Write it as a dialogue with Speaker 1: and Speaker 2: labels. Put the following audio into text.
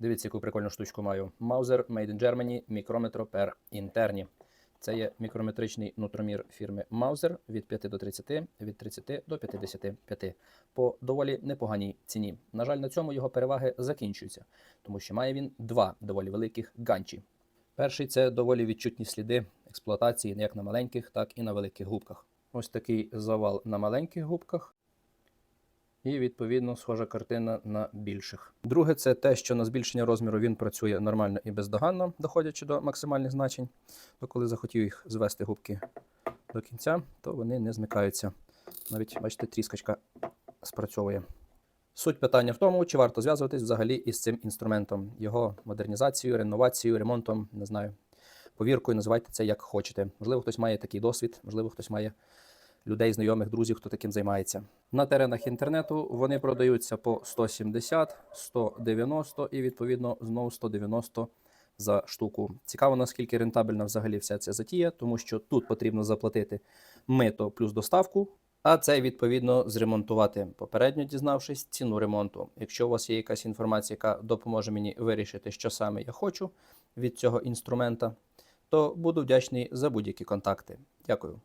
Speaker 1: Дивіться, яку прикольну штучку маю. Mauser Made in Germany Micrometro per Interni. Це є мікрометричний нутромір фірми Mauser від 5 до 30, від 30 до 55 по доволі непоганій ціні. На жаль, на цьому його переваги закінчуються, тому що має він два доволі великих ганчі. Перший це доволі відчутні сліди експлуатації як на маленьких, так і на великих губках. Ось такий завал на маленьких губках. І відповідно схожа картина на більших. Друге, це те, що на збільшення розміру він працює нормально і бездоганно, доходячи до максимальних значень. То коли захотів їх звести губки до кінця, то вони не змикаються. Навіть, бачите, тріскочка спрацьовує. Суть питання в тому, чи варто зв'язуватись взагалі із цим інструментом, його модернізацією, реновацією, ремонтом, не знаю, повіркою, називайте це як хочете. Можливо, хтось має такий досвід, можливо, хтось має людей, знайомих, друзів, хто таким займається. На теренах інтернету вони продаються по 170, 190 і відповідно знову 190 за штуку. Цікаво, наскільки рентабельна взагалі вся ця затія, тому що тут потрібно заплатити мито плюс доставку. А це відповідно зремонтувати, попередньо дізнавшись ціну ремонту. Якщо у вас є якась інформація, яка допоможе мені вирішити, що саме я хочу від цього інструмента, то буду вдячний за будь-які контакти. Дякую.